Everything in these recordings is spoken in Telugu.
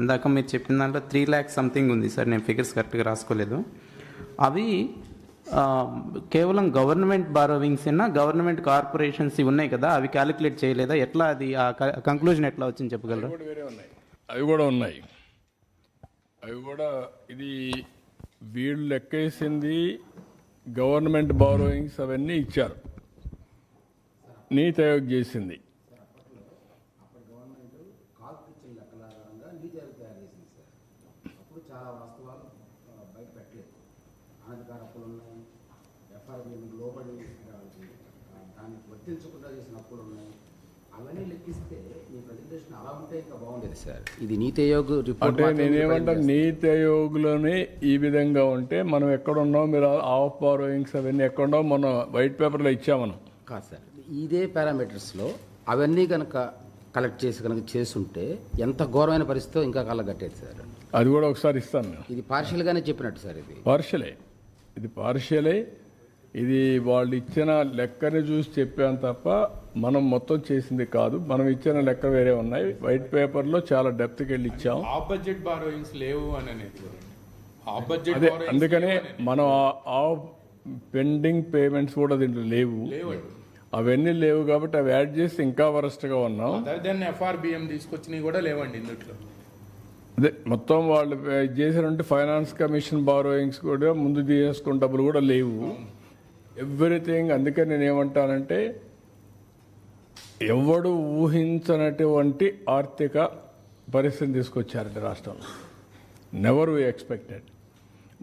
ఇందాక మీరు చెప్పిన దాంట్లో త్రీ ల్యాక్స్ సంథింగ్ ఉంది సార్ నేను ఫిగర్స్ కరెక్ట్గా రాసుకోలేదు. అవి కేవలం గవర్నమెంట్ బారోవింగ్స్ అయినా గవర్నమెంట్ కార్పొరేషన్స్ ఉన్నాయి కదా అవి క్యాలిక్యులేట్ చేయలేదా? ఎట్లా అది ఆ కంక్లూజన్ ఎట్లా వచ్చింది చెప్పగలరా? వేరే ఉన్నాయి. అవి కూడా ఉన్నాయి. అవి కూడా ఇది వీళ్ళు లెక్కేసింది గవర్నమెంట్ బారోయింగ్స్ అవన్నీ ఇచ్చారు. నీతి ఆయోగ్ చేసింది అప్పుడు చాలా వాస్తవాలు బయట పెట్టలేదు. అనధికార అప్పులు ఉన్నాయి లోబడి దాన్ని వర్తించకుండా చేసిన అప్పులు ఉన్నాయి అవన్నీ లెక్కిస్తే మీ ప్రజెంటేషన్ అలా ఉంటే ఇంకా బాగుండేది. సార్ ఇది నీతి ఆయోగ్ రిపోర్ట్ అంటే మాత్రమే నేనేమంటా ప్రజెంట్ నీతి ఆయోగ్లోనే ఈ విధంగా ఉంటే మనం ఎక్కడున్నాం మీరు ఆఫ్ బారోయింగ్స్ అవన్నీ ఎక్కడున్నాం మనం వైట్ పేపర్లో ఇచ్చాం మనం కాదు సార్ ఇదే పారామీటర్స్లో అవన్నీ కనుక కలెక్ట్ చేసి కనుక చేసుంటే ఎంత ఘోరమైన పరిస్థితితో ఇంకా కళ్ళగట్టేది సార్ అది కూడా ఒకసారి ఇస్తాను నేను. ఇది పార్షియల్గానే చెప్పినట్టు సార్ ఇది. పార్షలే ఇది పార్షలే ఇది వాళ్ళు ఇచ్చిన లెక్కని చూసి చెప్పాం తప్ప మనం మొత్తం చేసింది కాదు. మనం ఇచ్చిన లెక్క వేరే ఉన్నాయి. వైట్ పేపర్లో చాలా డెప్త్కి వెళ్ళి ఇచ్చాం. ఆఫ్ బడ్జెట్ బారోయింగ్స్ లేవు అని అనేది బడ్జెట్ అదే అందుకనే మనం ఆ- ఆ పెండింగ్ పేమెంట్స్ కూడా దీంట్లో లేవు. లేవండి. అవన్నీ లేవు కాబట్టి అవి యాడ్ చేస్తే ఇంకా వరస్ట్గా ఉన్నాం. అదర్ దెన్ ఎఫ్ఆర్బిఎం తీసుకొచ్చినవి కూడా లేవండి ఇందుట్లో. అదే మొత్తం వాళ్ళు చేసినట్టు ఫైనాన్స్ కమిషన్ బారోయింగ్స్ కూడా ముందు తీసుకున్న డబ్బులు కూడా లేవు. ఎవ్రీథింగ్ అందుకే నేను ఏమంటానంటే ఎవడు ఊహించనటువంటి ఆర్థిక పరిస్థితిని తీసుకొచ్చారంటే రాష్ట్రంలో. నెవర్ వీ ఎక్స్పెక్టెడ్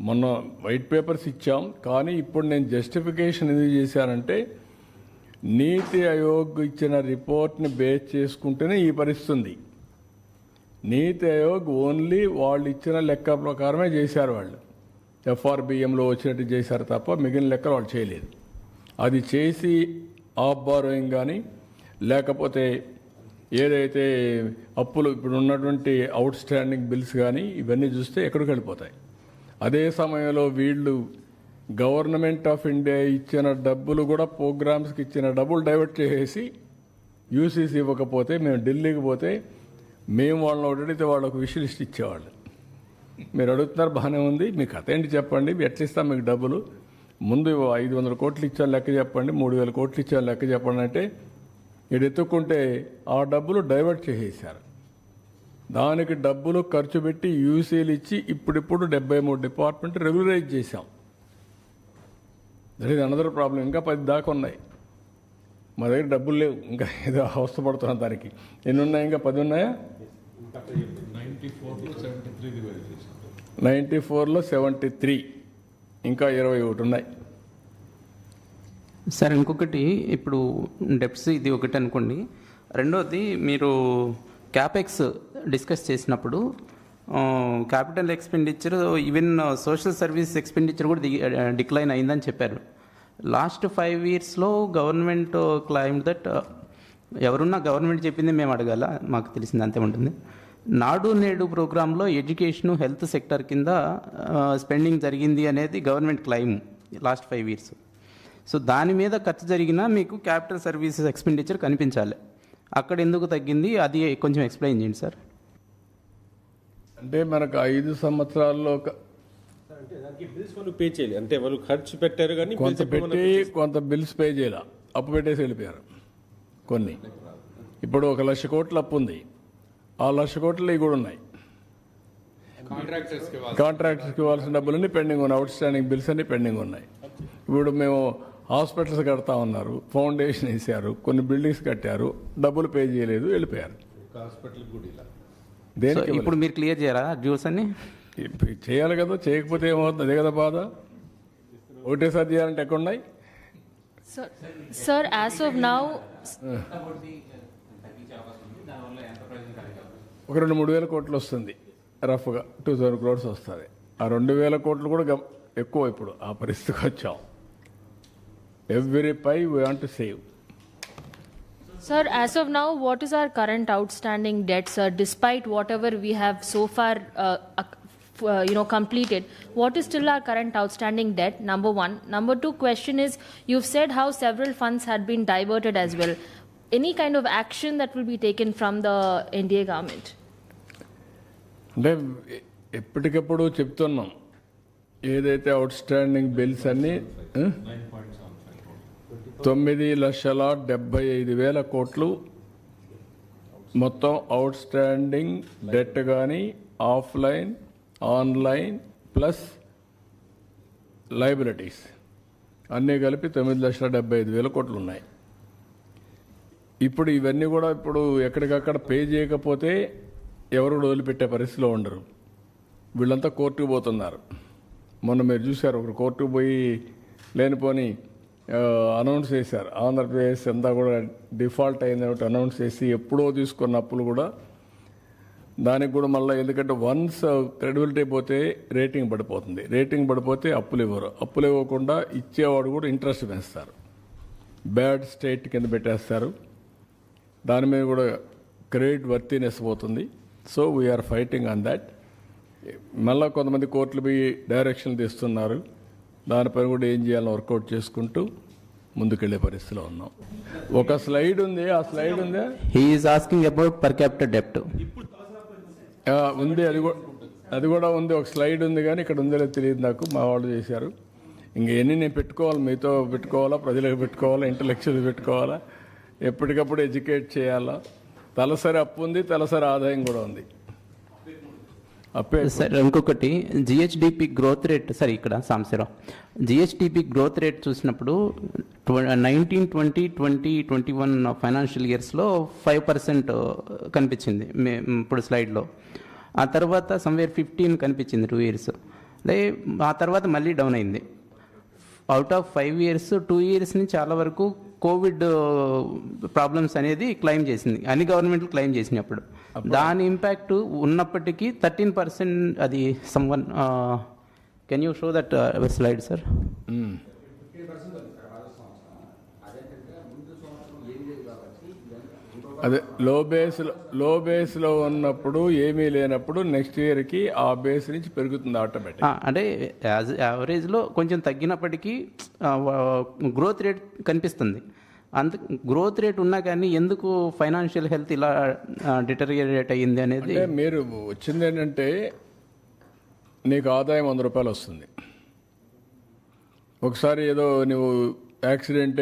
మొన్న వైట్ పేపర్స్ ఇచ్చాం కానీ ఇప్పుడు నేను జస్టిఫికేషన్ ఎందుకు చేశానంటే నీతి ఆయోగ్ ఇచ్చిన రిపోర్ట్ని బేస్ చేసుకుంటేనే ఈ పరిస్థితి ఉంది. నీతి ఆయోగ్ ఓన్లీ వాళ్ళు ఇచ్చిన లెక్క ప్రకారమే చేశారు వాళ్ళు. ఎఫ్ఆర్బిఎంలో వచ్చినట్టు చేశారు తప్ప మిగిలిన లెక్కలు వాళ్ళు చేయలేదు. అది చేసి ఆఫ్ బారోయింగ్ కానీ లేకపోతే ఏదైతే అప్పులు ఇప్పుడు ఉన్నటువంటి అవుట్ స్టాండింగ్ బిల్స్ కానీ ఇవన్నీ చూస్తే ఎక్కడికి వెళ్ళిపోతాయి. అదే సమయంలో వీళ్ళు గవర్నమెంట్ ఆఫ్ ఇండియా ఇచ్చిన డబ్బులు కూడా ప్రోగ్రామ్స్కి ఇచ్చిన డబ్బులు డైవర్ట్ చేసేసి యూసీసీ ఇవ్వకపోతే మేము ఢిల్లీకి పోతే మేము వాళ్ళని ఒకటడితే వాళ్ళు ఒక విష్ లిస్ట్ ఇచ్చేవాళ్ళు. మీరు అడుగుతున్నారు బాగానే ఉంది. మీ కథ ఏంటి చెప్పండి. ఎట్లా ఇస్తాం మీకు డబ్బులు? ముందు ఐదు వందల కోట్లు ఇచ్చాను లెక్క చెప్పండి. మూడు వేల కోట్లు ఇచ్చాను లెక్క చెప్పండి అంటే ఇటు ఎత్తుక్కుంటే ఆ డబ్బులు డైవర్ట్ చేసేసారు. దానికి డబ్బులు ఖర్చు పెట్టి యూసీలు ఇచ్చి ఇప్పుడిప్పుడు డెబ్బై మూడు డిపార్ట్మెంట్ రెగ్యులరైజ్ చేశాం. దట్ ఈజ్ అనదర్ ప్రాబ్లం ఇంకా పది దాకా ఉన్నాయి. మా దగ్గర డబ్బులు లేవు. ఇంకా ఏదో అవస్థపడుతున్నాం దానికి. ఎన్ని ఉన్నాయి ఇంకా? పది ఉన్నాయా నైంటీ ఫోర్లో సెవెంటీ త్రీ. ఇంకా ఇరవై ఒకటి ఉన్నాయి. సార్ ఇంకొకటి ఇప్పుడు డెప్స్ ఇది ఒకటి అనుకోండి. రెండోది మీరు క్యాపెక్స్ డిస్కస్ చేసినప్పుడు capital expenditure even social service expenditure కూడా డిక్లైన్ అయిందని చెప్పారు. లాస్ట్ ఫైవ్ ఇయర్స్లో గవర్నమెంట్ క్లైమ్ దట్ uh, ఎవరున్నా గవర్నమెంట్ చెప్పింది మేము అడగాల? మాకు తెలిసింది అంతే ఉంటుంది. నాడు నేడు ప్రోగ్రాంలో ఎడ్యుకేషన్ హెల్త్ సెక్టర్ కింద uh, స్పెండింగ్ జరిగింది అనేది government claim last five years. So దాని మీద ఖర్చు జరిగినా మీకు క్యాపిటల్ సర్వీసెస్ ఎక్స్పెండిచర్ కనిపించాలి. అక్కడ ఎందుకు తగ్గింది? అది కొంచెం ఎక్స్ప్లెయిన్ చేయండి సార్. అంటే మనకు ఐదు సంవత్సరాల్లో పే చేయాలి. అంటే వాళ్ళు ఖర్చు పెట్టారు కానీ కొంత పెట్టి కొంత బిల్స్ పే చేయాల? అప్పు పెట్టేసి వెళ్ళిపోయారు కొన్ని. ఇప్పుడు ఒక లక్ష కోట్ల అప్పు ఉంది. ఆ లక్ష కోట్లు ఇవి కూడా ఉన్నాయి. కాంట్రాక్టర్స్కి వాళ్ళు కాంట్రాక్టర్స్కి ఇవ్వాల్సిన డబ్బులన్నీ పెండింగ్ ఉన్నాయి. అవుట్ స్టాండింగ్ బిల్స్ అన్ని పెండింగ్ ఉన్నాయి. ఇప్పుడు మేము హాస్పిటల్స్ కడతా ఉన్నారు. ఫౌండేషన్ వేసారు కొన్ని బిల్డింగ్స్ కట్టారు. డబ్బులు పే చేయలేదు. వెళ్ళిపోయారు. దేనికి ఇప్పుడు మీరు క్లియర్ చేయరా డ్యూస్ అన్ని? చేయాలి కదా చేయకపోతే ఏమవుతుంది? అదే కదా బాధ? ఒకటేసారి చేయాలంటే ఎక్కడున్నాయి? Sir, as of now, ఒక రెండు మూడు వేల కోట్లు వస్తుంది రఫ్గా. టూ థౌసండ్ క్రోడ్స్ వస్తుంది. ఆ రెండు వేల కోట్లు కూడా ఎక్కువ ఇప్పుడు ఆ పరిస్థితికి వచ్చాం. Every pie we want to save sir, as of now, what is our current outstanding debt, sir? Despite whatever we have so far, uh, ac- f- uh, you know, completed, what is still our current outstanding debt? Number one. Number two question is, you've said how several funds had been diverted as well. Any kind of action that will be taken from the NDA government? అంటే ఎ- ఎప్పటికప్పుడు చెప్తున్నాం ఏదైతే అవుట్ స్టాండింగ్ బిల్స్ అన్ని ఆ? తొమ్మిది లక్షల డెబ్బై ఐదు వేల కోట్లు మొత్తం అవుట్ స్టాండింగ్ డెట్ కానీ ఆఫ్లైన్ ఆన్లైన్ ప్లస్ లైబిలిటీస్. అన్నీ కలిపి తొమ్మిది లక్షల డెబ్బై ఐదు వేల కోట్లు ఉన్నాయి. ఇప్పుడు ఇవన్నీ కూడా ఇప్పుడు ఎక్కడికక్కడ పే చేయకపోతే ఎవరు వదిలిపెట్టే పరిస్థితిలో ఉండరు. వీళ్ళంతా కోర్టుకు పోతున్నారు. మొన్న మీరు చూశారు ఒకరు కోర్టుకు పోయి లేనిపోని అనౌన్స్ చేశారు. ఆంధ్రప్రదేశ్ అంతా కూడా డిఫాల్ట్ అయింది అనౌన్స్ చేసి ఎప్పుడో తీసుకున్న అప్పులు కూడా దానికి కూడా మళ్ళీ ఎందుకంటే వన్స్ క్రెడిబిలిటీ పోతే రేటింగ్ పడిపోతుంది. రేటింగ్ పడిపోతే అప్పులు ఇవ్వరు. అప్పులు ఇవ్వకుండా ఇచ్చేవాడు కూడా ఇంట్రెస్ట్ పెంచుతారు. బ్యాడ్ స్టేట్ కింద పెట్టేస్తారు. దాని మీద కూడా క్రెడిట్ వర్తీనెస్ పోతుంది. So we're fighting on that మళ్ళీ కొంతమంది కోర్టులు పోయి డైరెక్షన్లు తీస్తున్నారు. దానిపైన కూడా ఏం చేయాలని వర్కౌట్ చేసుకుంటూ ముందుకెళ్ళే పరిస్థితిలో ఉన్నాం. ఒక స్లైడ్ ఉంది. ఆ స్లైడ్ ఉందా? He is asking about per capital డెప్ట్ ఉంది అది కూడా అది కూడా ఉంది. ఒక స్లైడ్ ఉంది కానీ ఇక్కడ ఉందో తెలియదు నాకు. మా వాళ్ళు చేశారు. ఇంకా ఎన్ని నేను పెట్టుకోవాలి? మీతో పెట్టుకోవాలా? ప్రజలకు పెట్టుకోవాలా? ఇంటలెక్చువల్ పెట్టుకోవాలా? ఎప్పటికప్పుడు ఎడ్యుకేట్ చేయాలా? తలసరి అప్పు ఉంది తలసరి ఆదాయం కూడా ఉంది. సార్ ఇంకొకటి జిహెచ్డిపి గ్రోత్ రేట్ సరే ఇక్కడ సాంశరావు జిహెచ్డిపి గ్రోత్ రేట్ చూసినప్పుడు nineteen twenty twenty twenty one financial ఇయర్స్లో ఫైవ్ పర్సెంట్ కనిపించింది మే- ఇప్పుడు స్లైడ్లో ఆ తర్వాత సమ్వేర్ ఫిఫ్టీన్ కనిపించింది టూ ఇయర్స్ అదే ఆ తర్వాత మళ్ళీ డౌన్ అయింది. Out of five years two years నుంచి చాలా వరకు కోవిడ్ ప్రాబ్లమ్స్ అనేది క్లెయిమ్ చేసింది. అన్ని గవర్నమెంట్లు క్లెయిమ్ చేసినప్పుడు. దాని ఇంపాక్ట్ ఉన్నప్పటికీ థర్టీన్ పర్సెంట్ అది someone can you show that slide sir అదే లో బేస్లో బేస్లో ఉన్నప్పుడు ఏమీ లేనప్పుడు నెక్స్ట్ ఇయర్కి ఆ బేస్ నుంచి పెరుగుతుంది ఆటోమేటిక్ అంటే యాజ్ యావరేజ్లో కొంచెం తగ్గినప్పటికీ గ్రోత్ రేట్ కనిపిస్తుంది. అంత గ్రోత్ రేట్ ఉన్నా కానీ ఎందుకు ఫైనాన్షియల్ హెల్త్ ఇలా డిటరియరేట్ అయ్యింది అనేది? మీరు వచ్చింది ఏంటంటే నీకు ఆదాయం వంద రూపాయలు వస్తుంది. ఒకసారి ఏదో నువ్వు యాక్సిడెంట్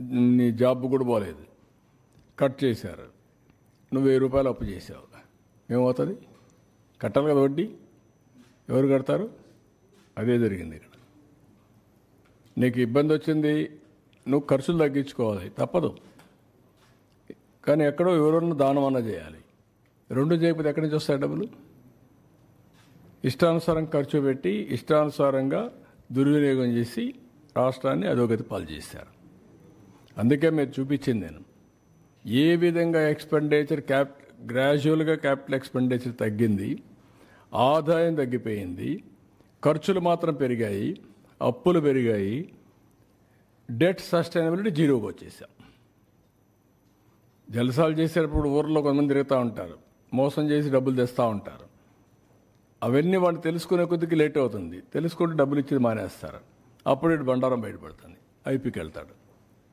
నీ జాబ్ కూడా పోలేదు. కట్ చేశారు. నువ్వు వెయ్యి రూపాయలు అప్పు చేసావు ఏమవుతుంది? కట్టాలి కదా వడ్డీ? ఎవరు కడతారు? అదే జరిగింది ఇక్కడ. నీకు ఇబ్బంది వచ్చింది నువ్వు ఖర్చులు తగ్గించుకోవాలి. తప్పదు. కానీ ఎక్కడో ఎవరన్నా దానం అన్న చేయాలి. రెండు చేయకపోతే ఎక్కడి నుంచి వస్తాయి డబ్బులు? ఇష్టానుసారం ఖర్చు పెట్టి ఇష్టానుసారంగా దుర్వినియోగం చేసి రాష్ట్రాన్ని అధోగతి పాలు చేశారు. అందుకే మీరు చూపించింది నేను. ఏ విధంగా ఎక్స్పెండిచర్ క్యాప్ గ్రాడ్యువల్గా క్యాపిటల్ ఎక్స్పెండిచర్ తగ్గింది ఆదాయం తగ్గిపోయింది ఖర్చులు మాత్రం పెరిగాయి అప్పులు పెరిగాయి డెట్ సస్టైనబిలిటీ జీరోకి వచ్చేసాం. జలసాలు చేసేటప్పుడు ఊర్లో కొంతమంది తిరుగుతూ ఉంటారు మోసం చేసి డబ్బులు తెస్తూ ఉంటారు. అవన్నీ వాళ్ళు తెలుసుకునే కొద్దికి లేట్ అవుతుంది. తెలుసుకుంటే డబ్బులు ఇచ్చేది మానేస్తారు. అప్పుడు ఇటు బండారం బయటపడుతుంది. ఐపీకి వెళ్తాడు.